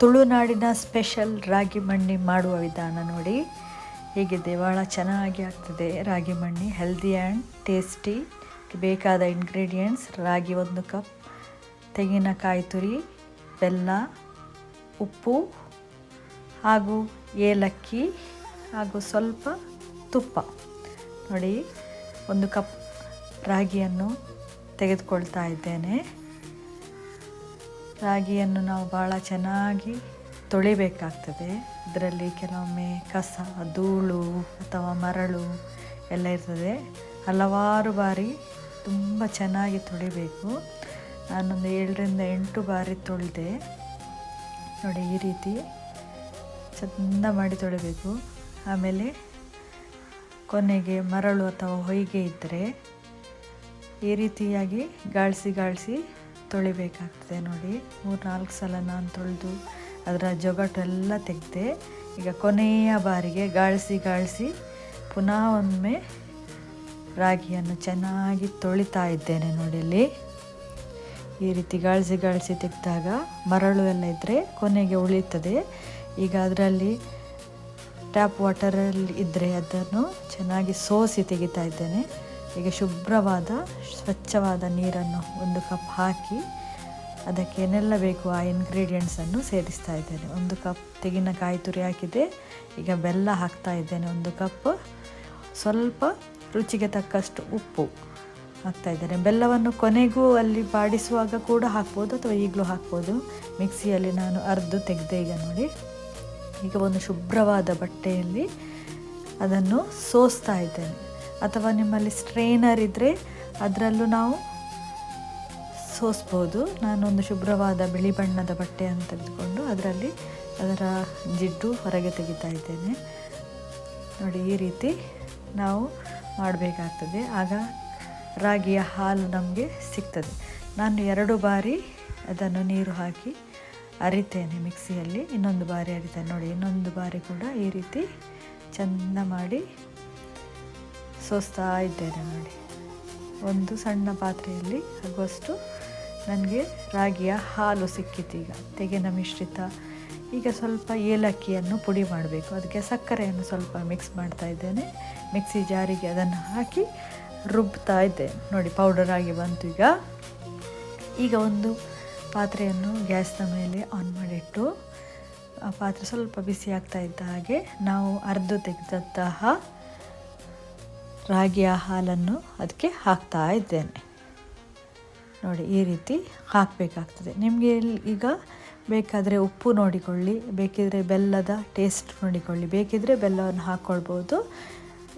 ತುಳುನಾಡಿನ ಸ್ಪೆಷಲ್ ರಾಗಿ ಮಣ್ಣಿ ಮಾಡುವ ವಿಧಾನ ನೋಡಿ. ಹೀಗಿದೆ ಭಾಳ ಚೆನ್ನಾಗಿ ಆಗ್ತದೆ. ರಾಗಿ ಮಣ್ಣಿ ಹೆಲ್ದಿ ಆ್ಯಂಡ್ ಟೇಸ್ಟಿ ಬೇಕಾದ ಇಂಗ್ರೀಡಿಯೆಂಟ್ಸ್ ರಾಗಿ ಒಂದು ಕಪ್ ತೆಂಗಿನಕಾಯಿ ತುರಿ, ಬೆಲ್ಲ, ಉಪ್ಪು ಹಾಗೂ ಏಲಕ್ಕಿ ಹಾಗೂ ಸ್ವಲ್ಪ ತುಪ್ಪ. ನೋಡಿ, ಒಂದು ಕಪ್ ರಾಗಿಯನ್ನು ತೆಗೆದುಕೊಳ್ತಾ ಇದ್ದೇನೆ. ರಾಗಿಯನ್ನು ನಾವು ಭಾಳ ಚೆನ್ನಾಗಿ ತೊಳಿಬೇಕಾಗ್ತದೆ. ಇದರಲ್ಲಿ ಕೆಲವೊಮ್ಮೆ ಕಸ, ಧೂಳು ಅಥವಾ ಮರಳು ಎಲ್ಲ ಇರ್ತದೆ. ಹಲವಾರು ಬಾರಿ ತುಂಬ ಚೆನ್ನಾಗಿ ತೊಳಿಬೇಕು. ನಾನೊಂದು ಏಳರಿಂದ ಎಂಟು ಬಾರಿ ತೊಳೆದೆ. ನೋಡಿ, ಈ ರೀತಿ ಚೆಂದ ಮಾಡಿ ತೊಳಿಬೇಕು. ಆಮೇಲೆ ಕೊನೆಗೆ ಮರಳು ಅಥವಾ ಹೊಯ್ಗೆ ಇದ್ದರೆ ಈ ರೀತಿಯಾಗಿ ಗಾಳಿಸಿ ಗಾಳಿಸಿ ತೊಳಿಬೇಕಾಗ್ತದೆ ನೋಡಿ. ಮೂರು ನಾಲ್ಕು ಸಲ ನಾನು ತೊಳೆದು ಅದರ ಜೊಗಟೆಲ್ಲ ತೆಗೆದೆ ಈಗ ಕೊನೆಯ ಬಾರಿಗೆ ಗಾಳಿಸಿ ಗಾಳಿಸಿ ಪುನಃ ಒಮ್ಮೆ ರಾಗಿಯನ್ನು ಚೆನ್ನಾಗಿ ತೊಳಿತಾ ಇದ್ದೇನೆ ನೋಡಿ ಇಲ್ಲಿ. ಈ ರೀತಿ ಗಾಳಿಸಿ ಗಾಳಿಸಿ ತೆಗೆದಾಗ ಮರಳು ಎಲ್ಲ ಇದ್ದರೆ ಕೊನೆಗೆ ಉಳಿತದೆ ಈಗ ಅದರಲ್ಲಿ ಟ್ಯಾಪ್ ವಾಟರಲ್ಲಿ ಇದ್ದರೆ ಅದನ್ನು ಚೆನ್ನಾಗಿ ಸೋಸಿ ತೆಗಿತಾ ಇದ್ದೇನೆ. ಈಗ ಶುಭ್ರವಾದ, ಸ್ವಚ್ಛವಾದ ನೀರನ್ನು ಒಂದು ಕಪ್ ಹಾಕಿ ಅದಕ್ಕೆ ಏನೆಲ್ಲ ಬೇಕು ಆ ಇಂಗ್ರೀಡಿಯೆಂಟ್ಸನ್ನು ಸೇರಿಸ್ತಾ ಇದ್ದೇನೆ. ಒಂದು ಕಪ್ ತೆಂಗಿನಕಾಯಿ ತುರಿ ಹಾಕಿದೆ ಈಗ ಬೆಲ್ಲ ಹಾಕ್ತಾ ಇದ್ದೇನೆ ಒಂದು ಕಪ್ ಸ್ವಲ್ಪ ರುಚಿಗೆ ತಕ್ಕಷ್ಟು ಉಪ್ಪು ಹಾಕ್ತಾ ಇದ್ದೇನೆ. ಬೆಲ್ಲವನ್ನು ಕೊನೆಗೂ ಅಲ್ಲಿ ಬಾಡಿಸುವಾಗ ಕೂಡ ಹಾಕ್ಬೋದು ಅಥವಾ ಈಗಲೂ ಹಾಕ್ಬೋದು. ಮಿಕ್ಸಿಯಲ್ಲಿ ನಾನು ಅರ್ದು ತೆಗೆದೆ ಈಗ ನೋಡಿ. ಈಗ ಒಂದು ಶುಭ್ರವಾದ ಬಟ್ಟೆಯಲ್ಲಿ ಅದನ್ನು ಸೋಸ್ತಾ ಇದ್ದೇನೆ. ಅಥವಾ ನಿಮ್ಮಲ್ಲಿ ಸ್ಟ್ರೈನರ್ ಇದ್ದರೆ ಅದರಲ್ಲೂ ನಾವು ಸೋಸ್ಬೋದು. ನಾನೊಂದು ಶುಭ್ರವಾದ ಬಿಳಿ ಬಣ್ಣದ ಬಟ್ಟೆಯನ್ನು ತೆಗೆದುಕೊಂಡು ಅದರಲ್ಲಿ ಅದರ ಜಿಡ್ಡು ಹೊರಗೆ ತೆಗಿತಾ ಇದ್ದೇನೆ. ನೋಡಿ, ಈ ರೀತಿ ನಾವು ಮಾಡಬೇಕಾಗ್ತದೆ. ಆಗ ರಾಗಿಯ ಹಾಲು ನಮಗೆ ಸಿಗ್ತದೆ. ನಾನು ಎರಡು ಬಾರಿ ಅದನ್ನು ನೀರು ಹಾಕಿ ಅರಿತೇನೆ ಮಿಕ್ಸಿಯಲ್ಲಿ. ಇನ್ನೊಂದು ಬಾರಿ ಅರಿತೇನೆ. ನೋಡಿ, ಇನ್ನೊಂದು ಬಾರಿ ಕೂಡ ಈ ರೀತಿ ಚೆಂದ ಮಾಡಿ ಸೋಸ್ತಾ ಇದ್ದೇನೆ ನೋಡಿ. ಒಂದು ಸಣ್ಣ ಪಾತ್ರೆಯಲ್ಲಿ ಆಗುವಷ್ಟು ನನಗೆ ರಾಗಿಯ ಹಾಲು ಸಿಕ್ಕಿತು ಈಗ. ತೆಗೆನ ಮಿಶ್ರಿತ. ಈಗ ಸ್ವಲ್ಪ ಏಲಕ್ಕಿಯನ್ನು ಪುಡಿ ಮಾಡಬೇಕು. ಅದಕ್ಕೆ ಸಕ್ಕರೆಯನ್ನು ಸ್ವಲ್ಪ ಮಿಕ್ಸ್ ಮಾಡ್ತಾ ಇದ್ದೇನೆ. ಮಿಕ್ಸಿ ಜಾರಿಗೆ ಅದನ್ನು ಹಾಕಿ ರುಬ್ತಾ ಇದ್ದೇನೆ. ನೋಡಿ ಪೌಡರ್ ಆಗಿ ಬಂತು ಈಗ. ಈಗ ಒಂದು ಪಾತ್ರೆಯನ್ನು ಗ್ಯಾಸ್ನ ಮೇಲೆ ಆನ್ ಮಾಡಿಟ್ಟು, ಆ ಪಾತ್ರೆ ಸ್ವಲ್ಪ ಬಿಸಿ ಆಗ್ತಾ ಇದ್ದ ಹಾಗೆ ನಾವು ಅರ್ಧ ತೆಗೆದಂತಹ ರಾಗಿಯ ಹಾಲನ್ನು ಅದಕ್ಕೆ ಹಾಕ್ತಾ ಇದ್ದೇನೆ. ನೋಡಿ, ಈ ರೀತಿ ಹಾಕಬೇಕಾಗ್ತದೆ. ನಿಮಗೆ ಈಗ ಬೇಕಾದರೆ ಉಪ್ಪು ನೋಡಿಕೊಳ್ಳಿ ಬೇಕಿದ್ದರೆ ಬೆಲ್ಲದ ಟೇಸ್ಟ್ ನೋಡಿಕೊಳ್ಳಿ ಬೇಕಿದ್ದರೆ ಬೆಲ್ಲವನ್ನು ಹಾಕ್ಕೊಳ್ಬೋದು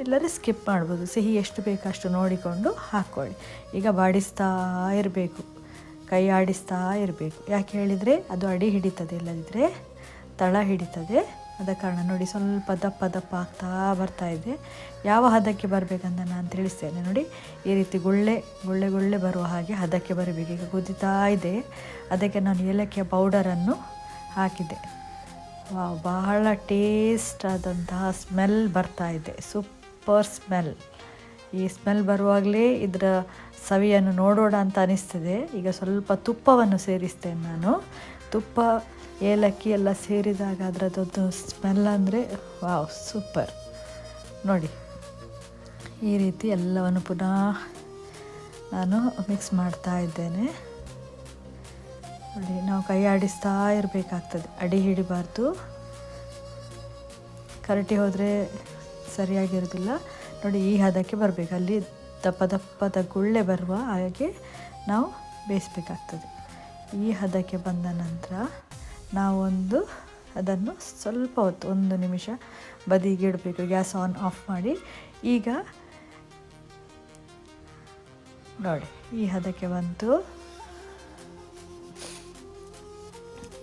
ಇಲ್ಲರೆ ಸ್ಕಿಪ್ ಮಾಡ್ಬೋದು. ಸಿಹಿ ಎಷ್ಟು ಬೇಕು ಅಷ್ಟು ನೋಡಿಕೊಂಡು ಹಾಕ್ಕೊಳ್ಳಿ. ಈಗ ಬಾಡಿಸ್ತಾ ಇರಬೇಕು, ಕೈ ಆಡಿಸ್ತಾ ಇರಬೇಕು. ಯಾಕೆ ಹೇಳಿದರೆ ಅದು ಅಡಿ ಹಿಡಿತದೆ ಇಲ್ಲದಿದ್ದರೆ ತಳ ಹಿಡಿತದೆ. ಆದ ಕಾರಣ ನೋಡಿ ಸ್ವಲ್ಪ ದಪ್ಪ ದಪ್ಪ ಆಗ್ತಾ ಬರ್ತಾ ಇದೆ. ಯಾವ ಹದಕ್ಕೆ ಬರಬೇಕಂತ ನಾನು ತಿಳಿಸ್ತೇನೆ ನೋಡಿ. ಈ ರೀತಿ ಗುಳ್ಳೆ ಗುಳ್ಳೆ ಗುಳ್ಳೆ ಬರುವ ಹಾಗೆ ಹದಕ್ಕೆ ಬರಬೇಕು ಈಗ ಕುದಿತಾ ಇದೆ. ಅದಕ್ಕೆ ನಾನು ಏಲಕ್ಕಿಯ ಪೌಡರನ್ನು ಹಾಕಿದೆ. ಬಹಳ ಟೇಸ್ಟ್ ಆದಂತಹ ಸ್ಮೆಲ್ ಬರ್ತಾ ಇದೆ. ಸೂಪರ್ ಸ್ಮೆಲ್ ಈ ಸ್ಮೆಲ್ ಬರುವಾಗಲೇ ಇದರ ಸವಿಯನ್ನು ನೋಡೋಣ ಅಂತ ಅನಿಸ್ತದೆ. ಈಗ ಸ್ವಲ್ಪ ತುಪ್ಪವನ್ನು ಸೇರಿಸ್ತೇನೆ ನಾನು. ತುಪ್ಪ ಏಲಕ್ಕಿ ಎಲ್ಲ ಸೇರಿದಾಗ ಅದರದ್ದು ಸ್ಮೆಲ್ ಅಂದರೆ, ವಾವ್ ಸೂಪರ್ ನೋಡಿ, ಈ ರೀತಿ ಎಲ್ಲವನ್ನು ಪುನಃ ನಾನು ಮಿಕ್ಸ್ ಮಾಡ್ತಾ ಇದ್ದೇನೆ. ನೋಡಿ, ನಾವು ಕೈ ಆಡಿಸ್ತಾ ಇರಬೇಕಾಗ್ತದೆ, ಅಡಿ ಹಿಡಿಬಾರ್ದು. ಕರಟಿ ಹೋದರೆ ಸರಿಯಾಗಿರೋದಿಲ್ಲ. ನೋಡಿ, ಈ ಹದಕ್ಕೆ ಬರಬೇಕು, ಅಲ್ಲಿ ದಪ್ಪ ದಪ್ಪದ ಗುಳ್ಳೆ ಬರುವ ಹಾಗೆ ನಾವು ಬೇಯಿಸಬೇಕಾಗ್ತದೆ. ಈ ಹದಕ್ಕೆ ಬಂದ ನಂತರ ನಾವೊಂದು ಅದನ್ನು ಸ್ವಲ್ಪ ಹೊತ್ತು, ಒಂದು ನಿಮಿಷ ಬದಿಗೆ ಇಡಬೇಕು, ಗ್ಯಾಸ್ ಆನ್, ಆಫ್ ಮಾಡಿ. ಈಗ ನೋಡಿ, ಈ ಹದಕ್ಕೆ ಬಂತು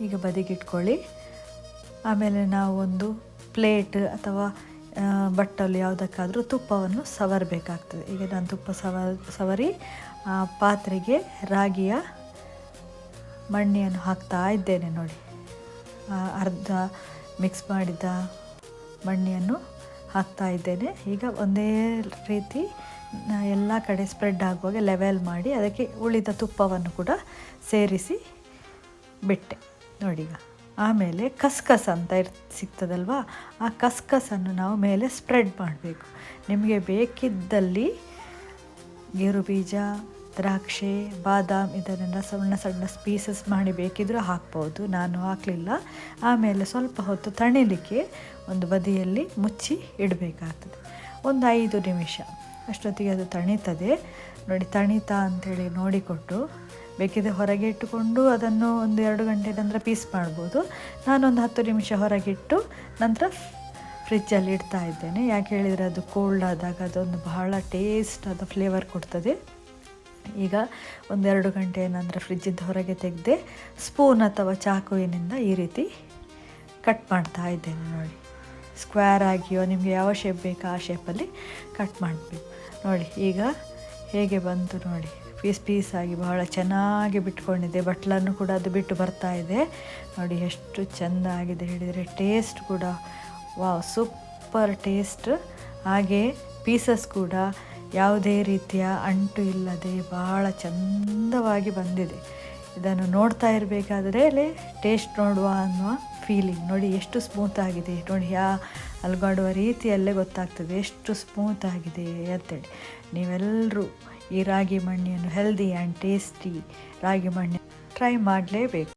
ಈಗ ಬದಿಗಿಟ್ಕೊಳ್ಳಿ ಆಮೇಲೆ ನಾವು ಒಂದು ಪ್ಲೇಟ್ ಅಥವಾ ಬಟ್ಟಲು ಯಾವುದಕ್ಕಾದರೂ ತುಪ್ಪವನ್ನು ಸವರಬೇಕಾಗ್ತದೆ. ಈಗ ನಾನು ತುಪ್ಪ ಸವ ಸವರಿ ಪಾತ್ರೆಗೆ ರಾಗಿಯ ಮಣ್ಣಿಯನ್ನು ಹಾಕ್ತಾ ಇದ್ದೇನೆ ನೋಡಿ. ಅರ್ಧ ಮಿಕ್ಸ್ ಮಾಡಿದ ಮಣ್ಣಿಯನ್ನು ಹಾಕ್ತಾ ಇದ್ದೇನೆ. ಈಗ ಒಂದೇ ರೀತಿ ಎಲ್ಲ ಕಡೆ ಸ್ಪ್ರೆಡ್ ಆಗುವಾಗ ಲೆವೆಲ್ ಮಾಡಿ ಅದಕ್ಕೆ ಉಳಿದ ತುಪ್ಪವನ್ನು ಕೂಡ ಸೇರಿಸಿ ಬಿಟ್ಟೆ. ನೋಡಿ ಈಗ, ಆಮೇಲೆ ಕಸ್ಕಸ್ ಅಂತ ಇರ್, ಸಿಗ್ತದಲ್ವಾ? ಆ ಕಸ್ಕಸನ್ನು ನಾವು ಮೇಲೆ ಸ್ಪ್ರೆಡ್ ಮಾಡಬೇಕು. ನಿಮಗೆ ಬೇಕಿದ್ದಲ್ಲಿ ಗೇರು ಬೀಜ ದ್ರಾಕ್ಷಿ, ಬಾದಾಮ್ ಇದನ್ನೆಲ್ಲ ಸಣ್ಣ ಸಣ್ಣ ಪೀಸಸ್ ಮಾಡಿ ಬೇಕಿದ್ದರೂ ಹಾಕ್ಬೋದು. ನಾನು ಹಾಕಲಿಲ್ಲ. ಆಮೇಲೆ ಸ್ವಲ್ಪ ಹೊತ್ತು ತಣಿಲಿಕ್ಕೆ ಒಂದು ಬದಿಯಲ್ಲಿ ಮುಚ್ಚಿ ಇಡಬೇಕಾಗ್ತದೆ. ಒಂದು ಐದು ನಿಮಿಷ. ಅಷ್ಟೊತ್ತಿಗೆ ಅದು ತಣಿತದೆ. ನೋಡಿ, ತಣಿತಾ ಅಂಥೇಳಿ ನೋಡಿಕೊಟ್ಟು ಬೇಕಿದ್ರೆ ಹೊರಗೆ ಇಟ್ಟುಕೊಂಡು ಅದನ್ನು ಒಂದು ಎರಡು ಗಂಟೆ ನಂತರ ಪೀಸ್ ಮಾಡ್ಬೋದು. ನಾನೊಂದು ಹತ್ತು ನಿಮಿಷ ಹೊರಗಿಟ್ಟು ನಂತರ ಫ್ರಿಜ್ಜಲ್ಲಿ ಇಡ್ತಾ ಇದ್ದೇನೆ. ಯಾಕೆ ಹೇಳಿದರೆ ಅದು ಕೋಲ್ಡ್ ಆದಾಗ ಅದೊಂದು ಬಹಳ ಟೇಸ್ಟ್ ಅದು ಫ್ಲೇವರ್ ಕೊಡ್ತದೆ. ಈಗ ಒಂದೆರಡು ಗಂಟೆ ಏನಂದರೆ ಫ್ರಿಜ್ಜಿಂದ ಹೊರಗೆ ತೆಗೆದೆ ಸ್ಪೂನ್ ಅಥವಾ ಚಾಕುವಿನಿಂದ ಈ ರೀತಿ ಕಟ್ ಮಾಡ್ತಾ ಇದ್ದೇನೆ ನೋಡಿ. ಸ್ಕ್ವೇರ್ ಆಗಿಯೋ ನಿಮಗೆ ಯಾವ ಶೇಪ್ ಬೇಕೋ ಆ ಶೇಪಲ್ಲಿ ಕಟ್ ಮಾಡಬೇಕು. ನೋಡಿ, ಈಗ ಹೇಗೆ ಬಂತು ನೋಡಿ. ಪೀಸ್ ಪೀಸ್ ಆಗಿ ಬಹಳ ಚೆನ್ನಾಗಿ ಬಿಟ್ಕೊಂಡಿದೆ. ಬಟ್ಲನ್ನು ಕೂಡ ಅದು ಬಿಟ್ಟು ಬರ್ತಾ ಇದೆ. ನೋಡಿ, ಎಷ್ಟು ಚೆಂದ ಆಗಿದೆ ಹೇಳಿದರೆ ಟೇಸ್ಟ್ ಕೂಡ. ವಾವ್ ಸೂಪರ್ ಟೇಸ್ಟ್ ಹಾಗೆ ಪೀಸಸ್ ಕೂಡ ಯಾವುದೇ ರೀತಿಯ ಅಂಟು ಇಲ್ಲದೆ ಬಹಳ ಚಂದವಾಗಿ ಬಂದಿದೆ. ಇದನ್ನು ನೋಡ್ತಾ ಇರಬೇಕಾದ್ರೆ ಟೇಸ್ಟ್ ನೋಡುವ ಅನ್ನುವ ಫೀಲಿಂಗ್ ನೋಡಿ, ಎಷ್ಟು ಸ್ಮೂತ್ ಆಗಿದೆ. ನೋಡಿ ಯಾ ಅಲ್ಗಾಡುವ ರೀತಿಯಲ್ಲೇ ಗೊತ್ತಾಗ್ತದೆ ಎಷ್ಟು ಸ್ಮೂತ್ ಆಗಿದೆ ಅಂತೇಳಿ. ನೀವೆಲ್ಲರೂ ಈ ರಾಗಿ ಮಣ್ಣಿಯನ್ನು ಹೆಲ್ದಿ ಆ್ಯಂಡ್ ಟೇಸ್ಟಿ ರಾಗಿ ಮಣ್ಣು ಟ್ರೈ ಮಾಡಲೇಬೇಕು.